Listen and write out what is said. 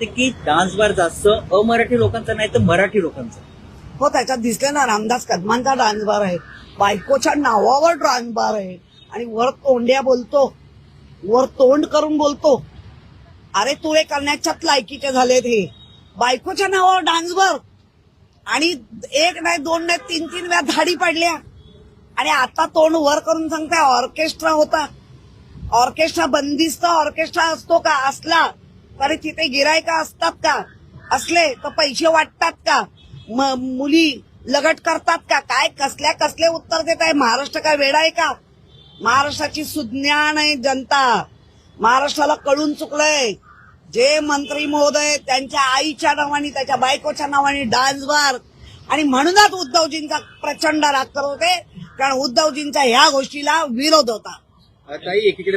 ते की dance bar जास्त अमराठी लोकांचा नाही तर मराठी लोकांचा. हो त्याच्यात दिसले ना रामदास कदमांचा डान्स बार आहे. बायकोच्या नावावर डान्स बार आहे. आणि वर तोंड्या बोलतो. वर तोंड करून बोलतो. अरे तुळे करण्याच्यात लायकीचे झालेत हे. बायकोच्या नावावर डान्स बार आणि एक नाही दोन नाही तीन तीन वेळा धाडी पडल्या. आणि आता तोंड वर करून सांगताय ऑर्केस्ट्रा होता. ऑर्केस्ट्रा बंदिस्त ऑर्केस्ट्रा असतो का? असला. तरी तिथे गिरायका असतात का? असले तर पैसे वाटतात का? मुली लगट करतात का? काय कसल्या कसले उत्तर देत आहे? महाराष्ट्र काय वेळ आहे का? महाराष्ट्राची सुज्ञान आहे जनता. महाराष्ट्राला कळून चुकलंय. जे मंत्री महोदय त्यांच्या आईच्या नावाने त्याच्या बायकोच्या नावाने डान्स बार आणि म्हणूनच उद्धवजींचा प्रचंड राग करत होते. कारण उद्धवजींच्या ह्या गोष्टीला विरोध होता. एकीकडे